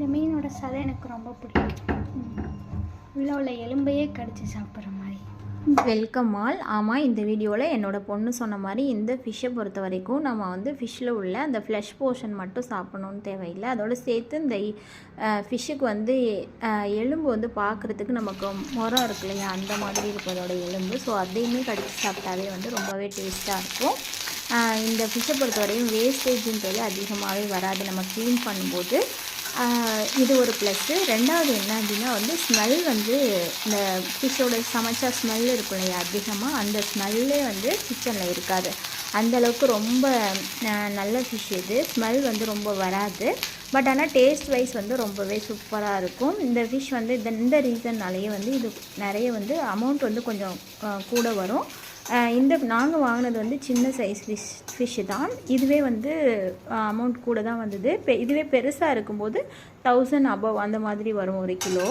இந்த மீனோட சதை எனக்கு ரொம்ப பிடிக்கும். உள்ள உள்ள எலும்பையே கடிச்சு சாப்பிட்ற மாதிரி. வெல்கம் ஆல் ஆமாம் இந்த வீடியோவில் என்னோடய பொண்ணு சொன்ன மாதிரி இந்த ஃபிஷ்ஷை பொறுத்த வரைக்கும் நம்ம வந்து ஃபிஷ்ஷில் உள்ள அந்த ஃப்ளஷ் போர்ஷன் மட்டும் சாப்பிடணும்னு தேவையில்லை. அதோடு சேர்த்து இந்த ஃபிஷ்ஷுக்கு வந்து எலும்பு வந்து பார்க்குறதுக்கு நமக்கு முறம் இருக்கு இல்லையா? அந்த மாதிரி இருக்கும் அதோட எலும்பு. ஸோ அதையுமே கடித்து சாப்பிட்டாவே வந்து ரொம்பவே டேஸ்ட்டாக இருக்கும். இந்த ஃபிஷ்ஷை பொறுத்த வரையும் வேஸ்டேஜ்ன்றது அதிகமாகவே வராது. நம்ம க்ளீன் பண்ணும்போது இது ஒரு ப்ளஸ்ஸு ரெண்டாவது என்ன அப்படின்னா வந்து ஸ்மெல் வந்து இந்த ஃபிஷ்ஷோட சமைச்சா ஸ்மெல் இருக்கும் இல்லையா? அதிகமாக அந்த ஸ்மெல்லே வந்து கிச்சனில் இருக்காது. அந்த அளவுக்கு ரொம்ப நல்ல ஃபிஷ் இது. ஸ்மெல் வந்து ரொம்ப வராது. பட் ஆனால் டேஸ்ட் வைஸ் வந்து ரொம்பவே சூப்பராக இருக்கும். இந்த ஃபிஷ் வந்து இந்த இந்த ரீசன்னாலேயே வந்து இது நிறைய வந்து அமௌண்ட் வந்து கொஞ்சம் கூட வரும். இந்த நாங்கள் வாங்கினது வந்து சின்ன சைஸ் ஃபிஷ் ஃபிஷ்ஷு தான். இதுவே வந்து அமௌண்ட் கூட தான் வந்தது. பெ இதுவே பெருசாக இருக்கும்போது தௌசண்ட் அபவ் அந்த மாதிரி வரும் ஒரு கிலோ.